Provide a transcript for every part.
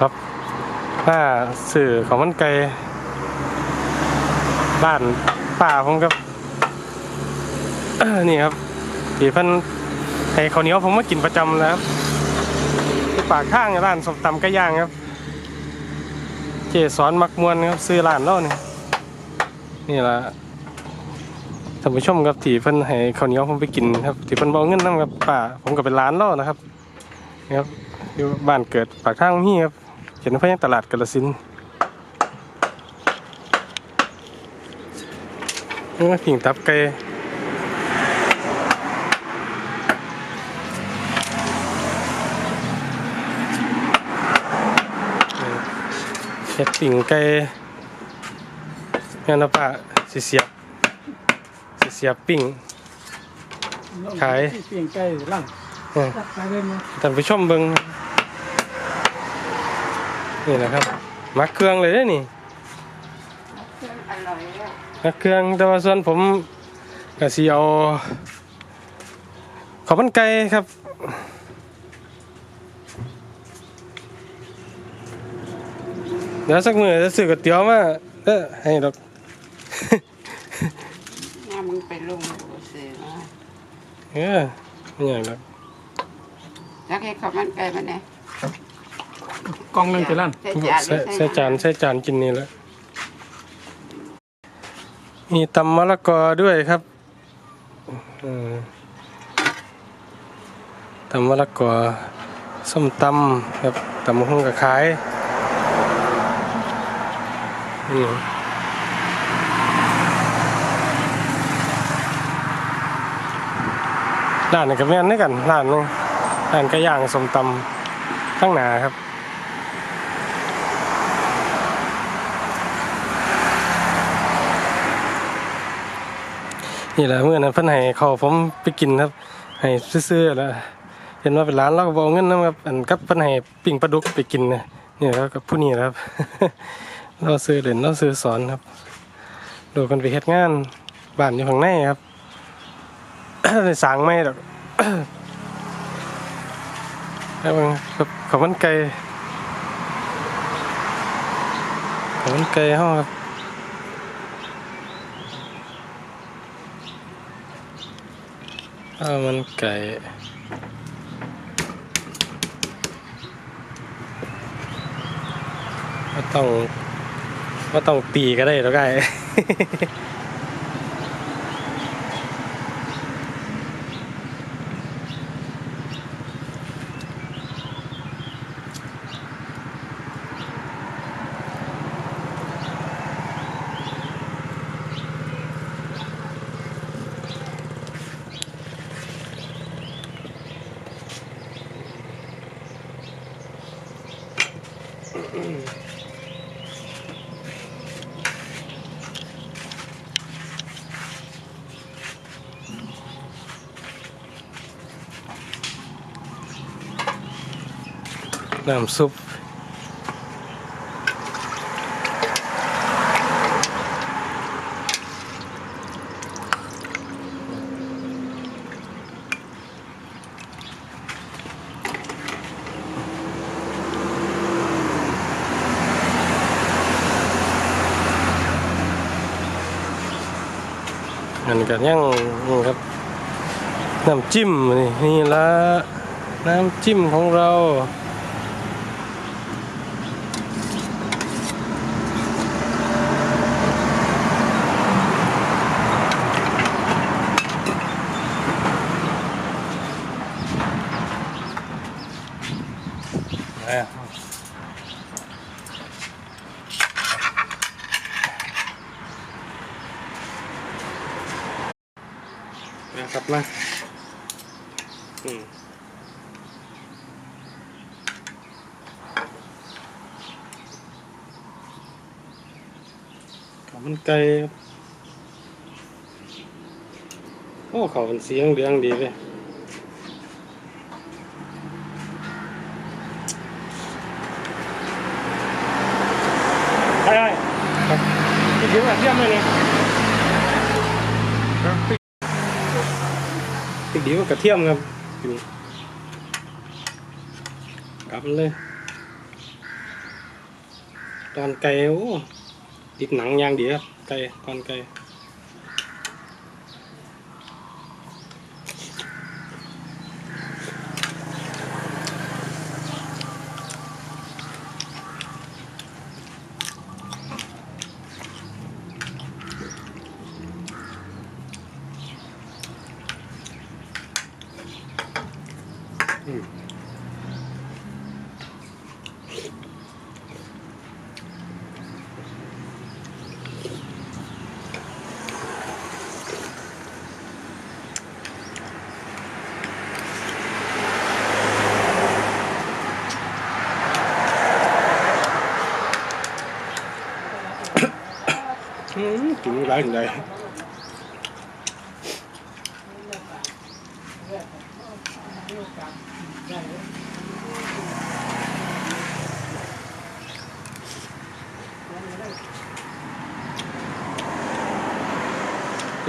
ครับถ้าสื่อของมันไกลบ้านป่าผมกับนี่ครับที่เพิ่นให้ข้าวเหนียวผมมากินประจำนะครับที่ปากข้างร้านสมตำไก่ย่างครับ เจสอนมักมวนครับซื้อร้านแล้วนี่นี่ละท่านผู้ชมครับที่เพิ่นให้ข้าวเหนียวผมไปกินครับที่เพิ่นบอกเงินนํกับป้าผมก็เป็นร้านแล้วนะครับนี่ครับอยู่บ้านเกิดปากทางนี่ครับ เห็นพยังตลาดกาฬสินธุ์นี่มาผิงตับไก่เห็ดปิ่งไก่งานนะป้าสิเสียบสิเสียบปิ้งขายเปลี่ยนใกล้ร่างเออขายได้ไหมท่านผู้ชมเบิง นี่นะครับมักเครื่องเลยเด้อนี่อร่อยอะมักเครื่องแต่ว่าส่วนผมก็สิเอาขาวมันไก่ครับเดี๋ยวสักมือจะซื้อก๋วยเตี๋ยวมาเออให้ดอกน้ามึงไปลงหัวเสือมาเออไม่อย่างดอกแล้วให้ข้าวมันไก่มาเนี่ย กล่องหนึงจะลั่นใส่จานใส่ใส่จานใส่จานกินนี่แหละมีตำมะละกอด้วยครับอืมตำมะละกอส้มตำครับตำมะฮุ่งกับขายอืมร้านนี้กับแม่นด้วยกันร้านหนึงร้านไก่ย่างส้มตำข้างหน้าครับ นี่แหละเมื่อนั้นเพิ่นให้เขาผมไปกินครับ ให้ซื้อๆแล้วเห็นว่าเป็นร้านเราก็บอกเงินนะครับอันกับเพิ่นให้ปิ้งปลาดุกไปกินนะนี่แล้วกับผู้นี้นะครับ เราซื้อเล่นเราซื้อสอนครับ ดูกันไปเฮ็ดงานบ้านอยู่ข้างในครับในสางไม่ดอกแล้วครับขาวมันไก่ขาวมันไก่ห้องครับ ข้าวมันไก่ไม่ต้องไม่ต้องตีก็ได้หรอกไอ้ น้ำซุปอันกันยังนี่ครับ น้ำจิ้มนี่นี่ละน้ำจิ้มของเรา อะนะครับมาอืมข้าวมั เดี๋ยวกระเทียมครับกลับเลยตอนไก่โอ้ติดหนังยางดีครับไก่ตอนไก่ อืมกินไรถึงได คือ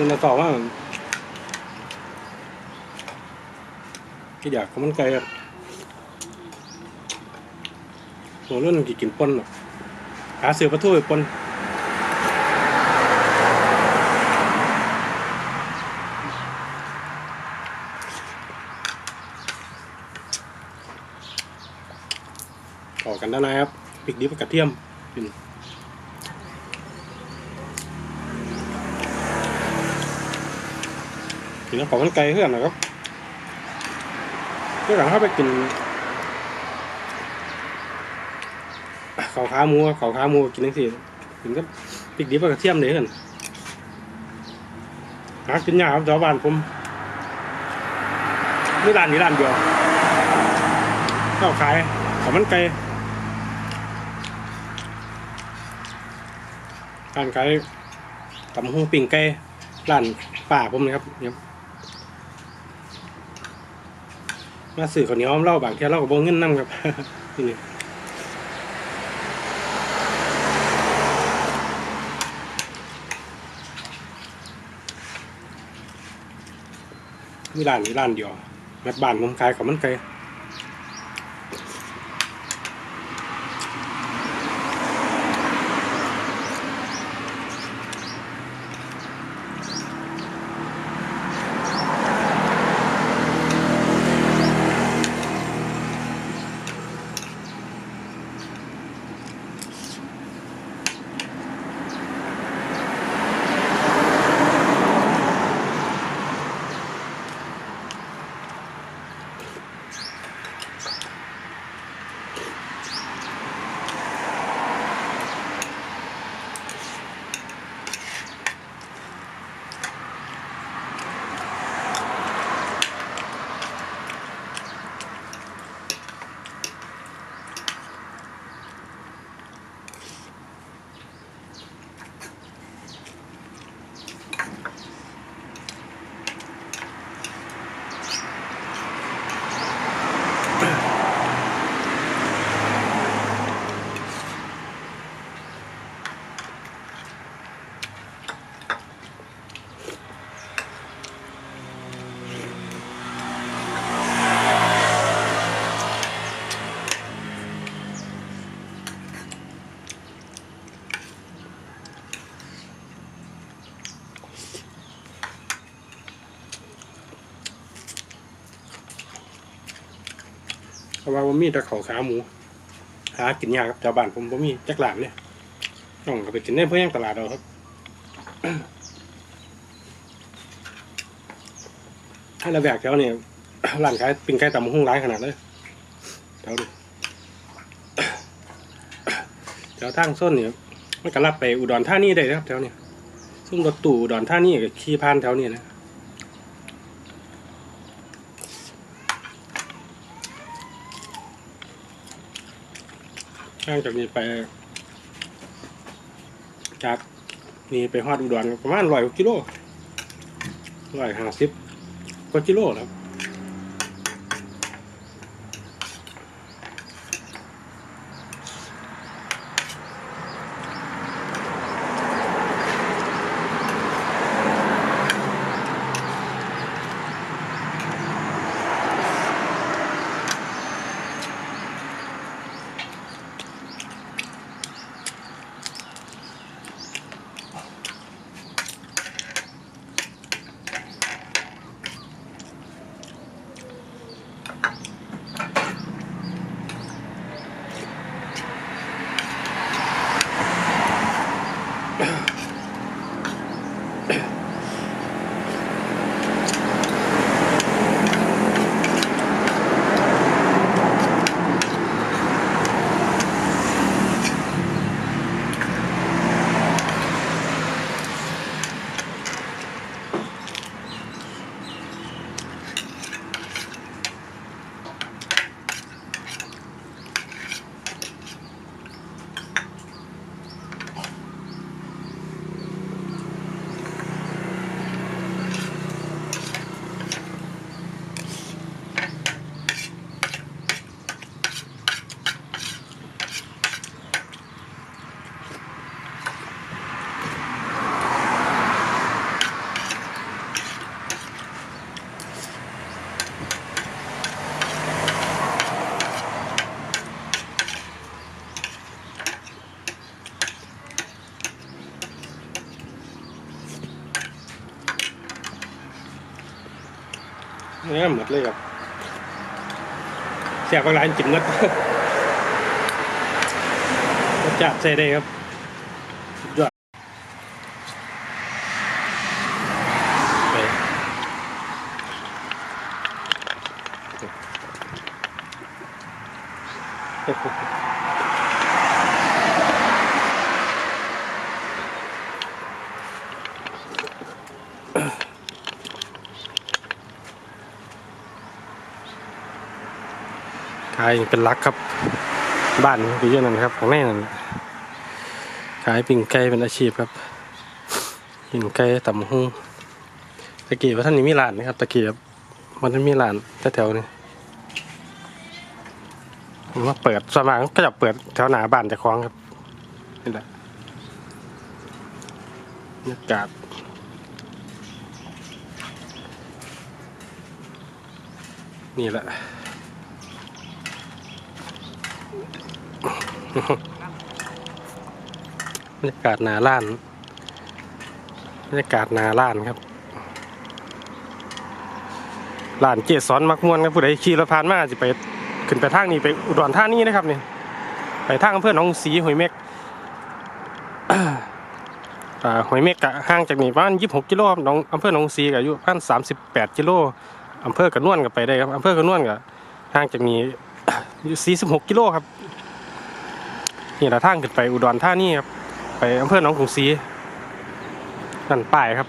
มาตอบว่าที่อยากเขามันไกลครับโหเรื่องกี่กินปนหรอกหาเสือประตูไปปน กันด้านในครับพริกดิบกับกระเทียมกินกินแล้วของมันไกลเพื่อนนะครับเมื่อหลังเข้าไปกินข้าวขาหมูข้าวขาหมูกินทั้งสี่กินกับพริกดิบกับกระเทียมเลยเพื่อนหากินยากครับชาวบ้านผมไม่ร้านนี้ร้านเดียวข้าขายของมันไกล ร้านขายตำหูปิ่งไก่ร้านป่าผมนะครับเนี่ยมาสื่อข้าวเหนียวเล่าบางแค่เล่ากับบงเงินนั่งครับที่นี่มีร้านมีร้านเดียวแม่บ้านผมขายข้าวมันไก่ ราะว่าผมมีแต่ขาขาหมู หากินยากครับชาวบ้านผมผมมีจักหลานเนี่ยต้องไปกินได้เพื่อย่างตลาดเอาครับให้ระแวกแถวเนี่ยร้านขายปิ้งไก่ตำหุ่งร้ายขนาดเลยแถวนี้แถวทางส้นเนี่ยมันก็รับไปอุดรธานีได้นะครับแถวเนี้ซึ่งรถตู้อุดรธานีกับขี่ผ่านแถวนี้นะ ห่างจากนี้ไป จากนี่ไปฮอดอุดรประมาณร้อยกิโลร้อยห้าสิบกว่ากิโลครับ เนื้อหมดเลยครับเสียบางร้านกินหมดรสจัดใส่ได้ครับสุดยอดไปขายเป็นลักครับ บ้านคือเยอะนั่นครับของแม่นั่นขายปิ่งไก่เป็นอาชีพครับปิ่งไก่ตำหูตะกี้ว่าท่านนี้มีร้านนะครับตะกี้ครับมันจะมีร้านแถวๆนี้ผมว่าเปิดสมากก็จะเปิดแถวหน้าบ้านจะคล้องครับนี่แหละบรรยากาศนี่แหละ บรรยากาศนาล้านบรรยากาศนาล้านครับล้านเกศสอนมักม่วนครับผู้ใดขี่รถผ่านมาจะไปขึ้นไปทางนี้ไปอุดรธานีนะครับเนี่ยไปทางอำเภอหนองสีหอยเม็กหอยเม็กกะห่างจากนี่ประมาณ26กิโลครับหนองอำเภอหนองสีก็อายุประมาณ38กิโลอำเภอกระนวนก็ไปได้ครับอำเภอกระนวนก็ห่างจากนี้อยู่46กิโลครับ นี่ละทางขึ้นไปอุดรธานีครับไปอำเภอหนองกรุงศรีนั่นป้ายครับ